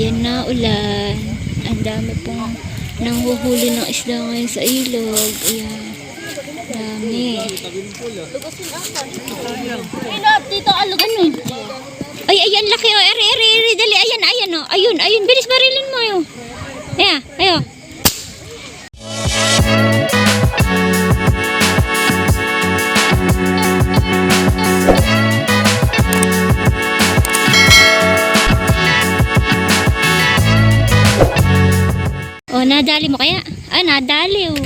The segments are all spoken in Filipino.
Yan na ulan. Ang dami pong nanghuhuli ng isda ngayon sa ilog. Ayan. Dami. Dito alugin mo. Ay, ayan, laki. Oh. Eri, eri, eri. Dali. Ayan, ayan. Oh. Ayun, ayun. Bilis barilin mo. Yun. Oh, nadali mo kaya? Ah, nadali. Oh.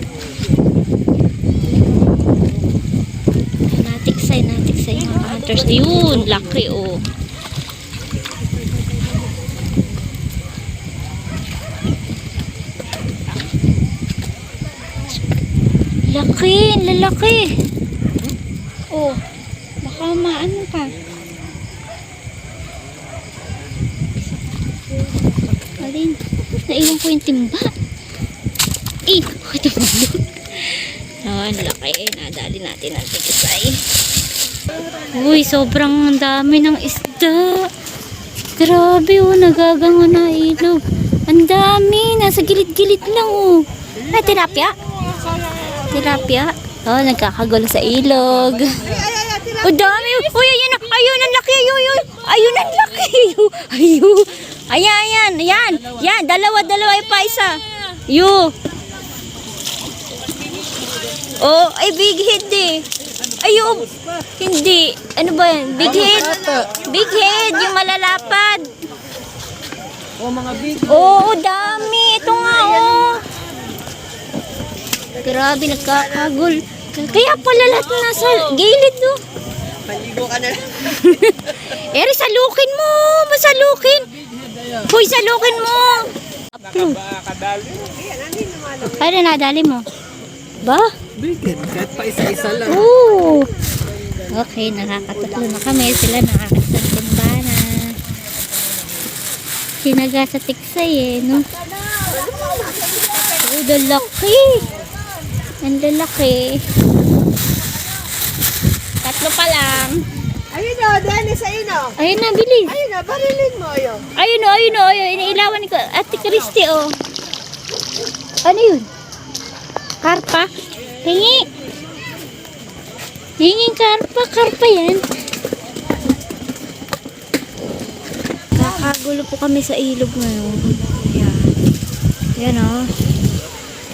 Natiksay, natiksay mga hunters. Ayun, laki oh. Laki, lalaki. Oh, baka maano pa. Alin, naiwan ko yung timba. Eh, ito bulog. Oh, ang laki. Nadali natin ang tigisay. Uy, sobrang dami ng isda. Grabe oh, nagagango na ilog. Ang dami, nasa gilid-gilid lang oh. Ay, tilapia? Tilapia? Oh, nagkakagulo sa ilog. Oh, dami. Uy, ayun na. Ayun, ang laki. Ayun, ayun. Ayun, ang laki. Ayun. Ayun. Ayan, ayan. Ayan. Yan, dalawa, dalawa. Pa isa. Yo. Oh, ay big head eh. Ayun. Hindi. Ano ba yan? Big head. Big head. Yung malalapad. O mga big. Oo, dami. Ito nga, oh. Grabe, nagkakagul. Kaya pala lahat nasa gilid, oh. Maligo ka na lang. Eri, salukin mo. Masalukin. Hoy, salukin mo. Upload. Kadali. Ano nadali mo? Ba? Bigyan. Kahit pa isa-isa lang. Oo. Okay, nakakatatlo na kami. Sila nakakasang timba na. Sinaga sa tiksay eh, no? Oh, lalaki. Ang lalaki. Tatlo pa lang. Ayun o, Dennis, ayun o. Ayun na, bilis. Ayun o, barilin mo yun. Ayun o, ayun o, ayun. Iniilawan ko. Ate Christy, o. Ano yun? Karpa? Hingi. Hinging karpa. Karpa yan. Kakagulo po kami sa ilog ngayon. Yan. Yan o.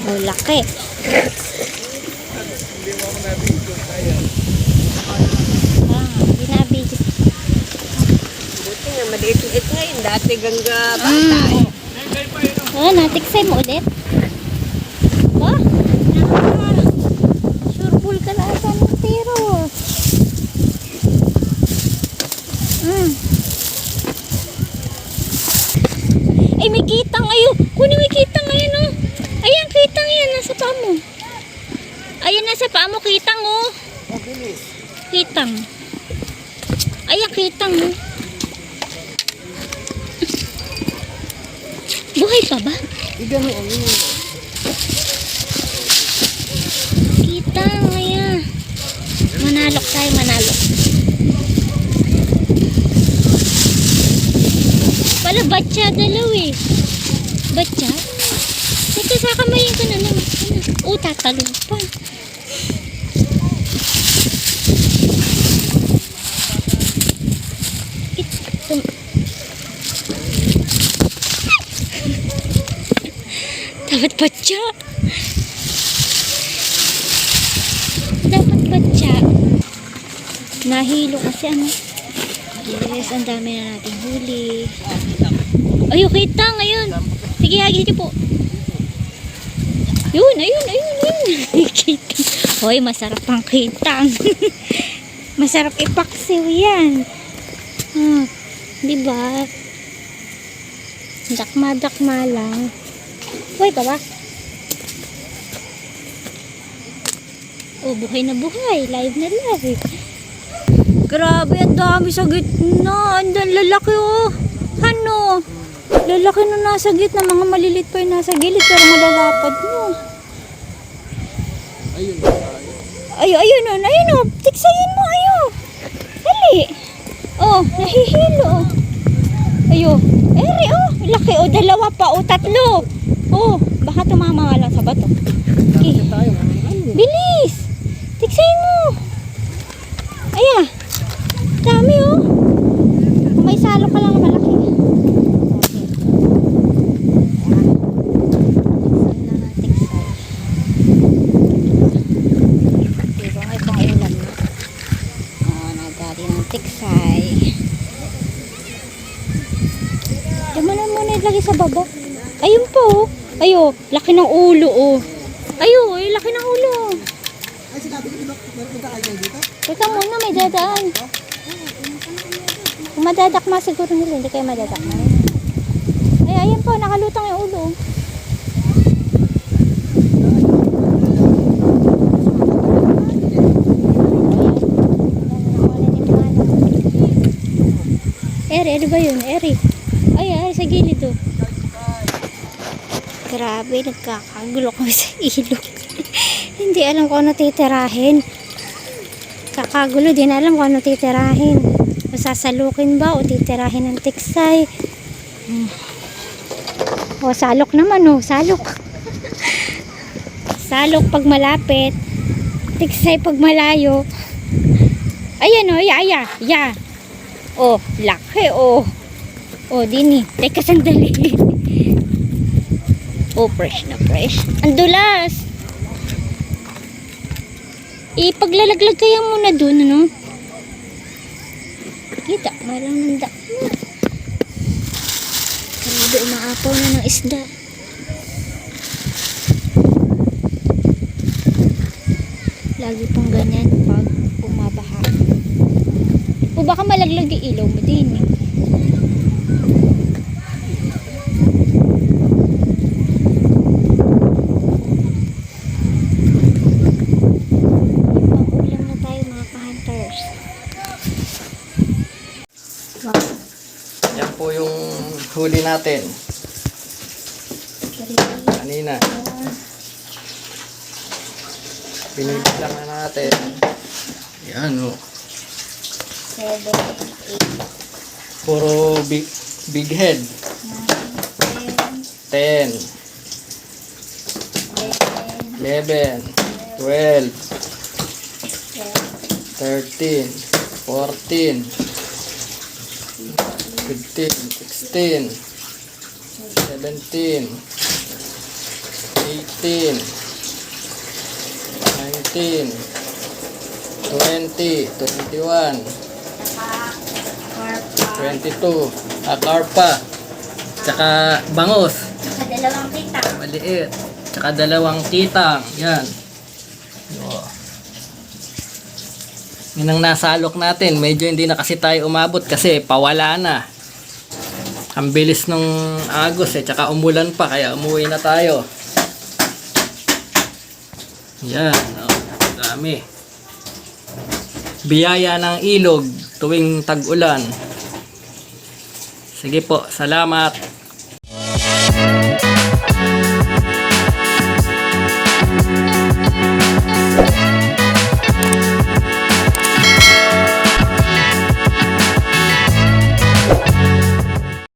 Oh, laki. Ah, binabigit. Buti nga, maliit-liit ngayon. Dati gangga bata eh. Oh, natiksay mo ulit. Ba? Sure bull ka na ata ng tiro. Mm. Ay, may kitang ayo. Kunin may kitang ngayon, oh. Ayan, kitang yan. Nasa paa mo. Ayan, nasa paa mo, kitang, oh. Kitang. Ayan, kitang, oh. Buhay pa ba? Igano ang yun. Kita, ngaya. Manalok tayo, manalok. Pala, batya dalaw eh. Batya? Teka, sa kamayin ka na naman. Oh, tatalong pa. Ito. Dapat batya. Dapat batya. Nahilo kasi ano. Yes, ang dami na nating huli. Ay, kita ngayon. Sige, hagi sige po. Yun, ayun, ayun, ayun. Hoy, masarap ang kitang. masarap ipaksiw yan. Hmm, di ba? Dakma-dakma lang. Hoy, pa ba? Oh, buhay na buhay. Live na live. Grabe, ang dami sa gitna. Ang lalaki oh. Ano? Lalaki na nasa gitna. Mga malilit pa yung nasa gilid. Pero malalapad mo. Ayun. Ay, ayun oh. Ayun oh. Tiksayin mo. Ayun. Dali. Oh, nahihilo. Ayo. Eri, oh. Laki, oh. Dalawa pa, oh. Tatlo. Oh, baka tumama nga lang sa bato. Okay. Bilis! Tiksayin mo! Aya! Dami oh! Kung may salo ka lang na malaki. Okay. Ayan. Tiksay na ng tiksay. Diba may pangulam na? Oo, nadali ng tiksay. Diyan mo na muna ilagay sa baba. Ayun po. oh. Ayo, laki ng ulo oh. Ayo, ay laki ng ulo. Ay, sinabi ko, meron punta kayo dito? Teka muna, may dadaan. Kung madadakma siguro nila, hindi kayo madadakma. Ay, ayan po, nakalutang yung ulo. Eri, ano ba yun? Eri. Ay, ay, sa gilid oh. Grabe, nagkakagulo kami sa ilog. Hindi alam kung ano titirahin. Kakagulo, din alam kung ano titirahin. Masasalukin ba o titirahin ng tiksay? Hmm. O, salok naman o, salok. salok pag malapit. Tiksay pag malayo. Ayan o, ya, ya, ya. O, laki o. O, dini. Teka, sandali. o, fresh na fresh. Ang dulas. Ipaglalaglag kaya muna dun, ano? Kita, malang nanda. Grabe, umaapaw na ng isda. Lagi pong ganyan pag umabaha. O baka malaglag yung ilaw mo din eh. Pang-ulam na tayo mga ka-hunters. Wow. Yan po yung huli natin. Kanina. Binibilang na natin. Yan o. Eight, Puro big, big head. nine, 10, 11, 12, 13, 14, 15, 16, 17, 18, 19, 20, 21, 22, akarpa, tsaka bangus. Sa dalawang kita. Maliit. Tsaka dalawang kitang. Yan. Yun ang nasalok natin. Medyo hindi na kasi tayo umabot kasi pawala na. Ang bilis nung agos eh. Tsaka umulan pa kaya umuwi na tayo. Yan. Oh, dami. Biyaya ng ilog tuwing tag-ulan. Sige po. Salamat.